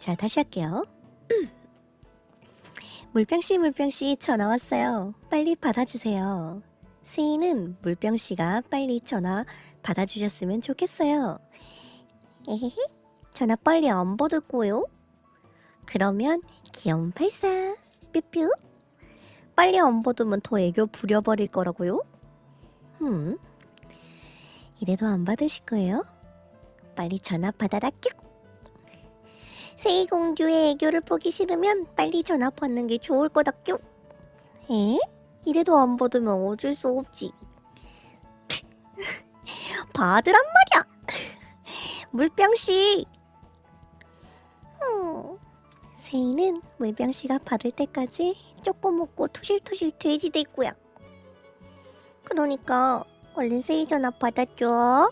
자, 다시 할게요. 물병씨, 물병씨, 전화 왔어요. 빨리 받아주세요. 세이는 물병씨가 빨리 전화 받아주셨으면 좋겠어요. 에헤헤, 전화 빨리 안 받을 거요? 그러면 귀여운 발사, 뾰뾰. 빨리 안 받으면 더 애교 부려버릴 거라고요? 음, 이래도 안 받으실 거예요? 빨리 전화 받아라 큐. 세이 공주의 애교를 보기 싫으면 빨리 전화 받는 게 좋을 거다 큐. 에? 이래도 안 받으면 어쩔 수 없지. 받으란 말이야. 물병씨. 음, 세이는 물병씨가 받을 때까지 조금 먹고 투실투실 돼지 될 거야. 그러니까 얼른 세이 전화 받아줘.